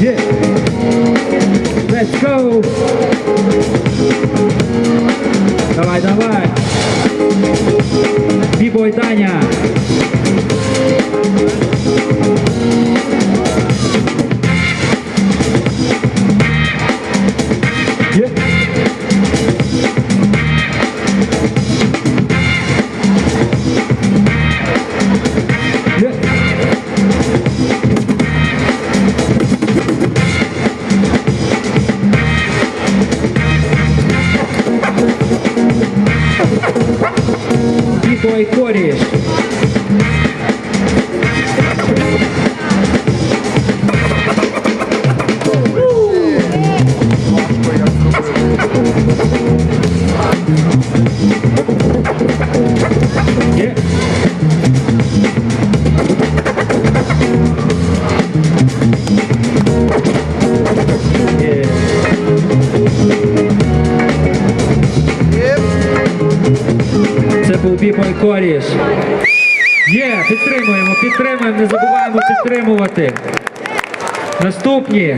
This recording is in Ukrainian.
Є. Let's go. Давай, давай. Бібой Таня. Бібой Коріш. Є. Був коріш. Є, підтримуємо, підтримуємо, не забуваємо підтримувати. Наступні